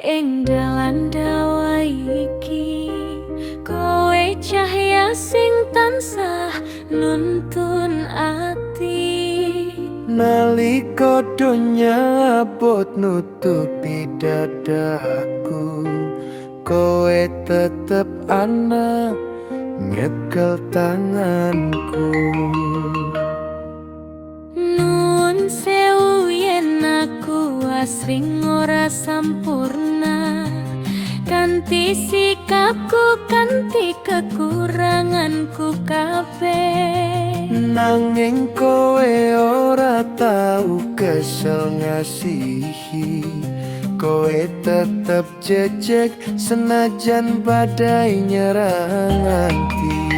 ing dalan dawa iki kowe cahya sing tansah nuntun ati. Naliko donya abot nutupi dadaku Kowe tetep ana nyekel tanganku. Yen aku asring ora sampurna. Kanti sikapku kanti kekuranganku kabeh. Nanging kowe ora tau kesel ngasihi. Kowe tetep jejek senajan badai nyerang hati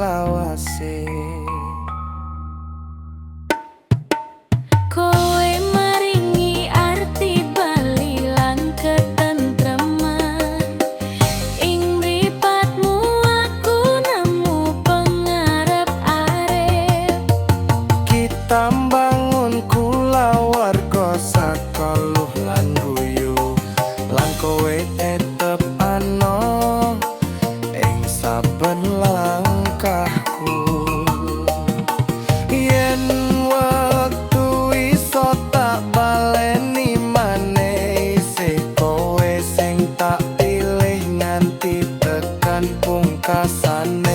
salawase Kowe man kung kasan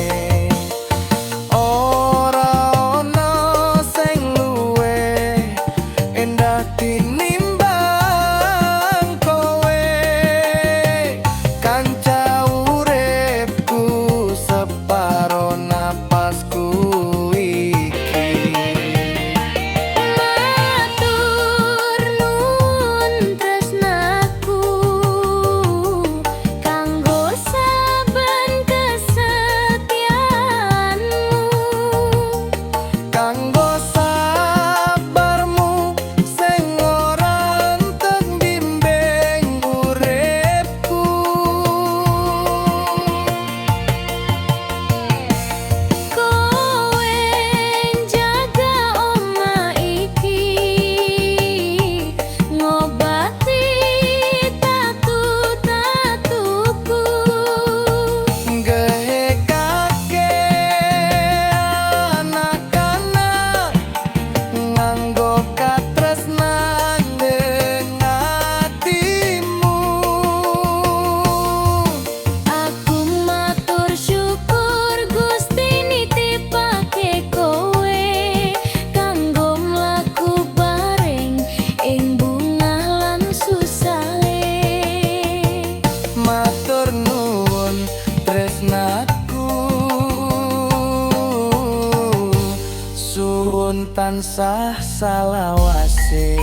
suwun tansah salawase.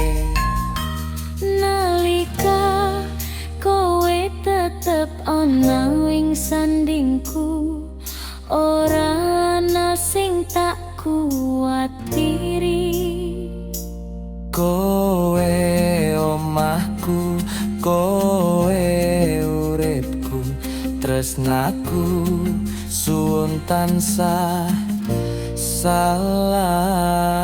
Nalika kowe tetep ana wing sandingku ora ana sing tak kuwatiri kowe omahku kowe uripku tresnaku suwun tansah salawase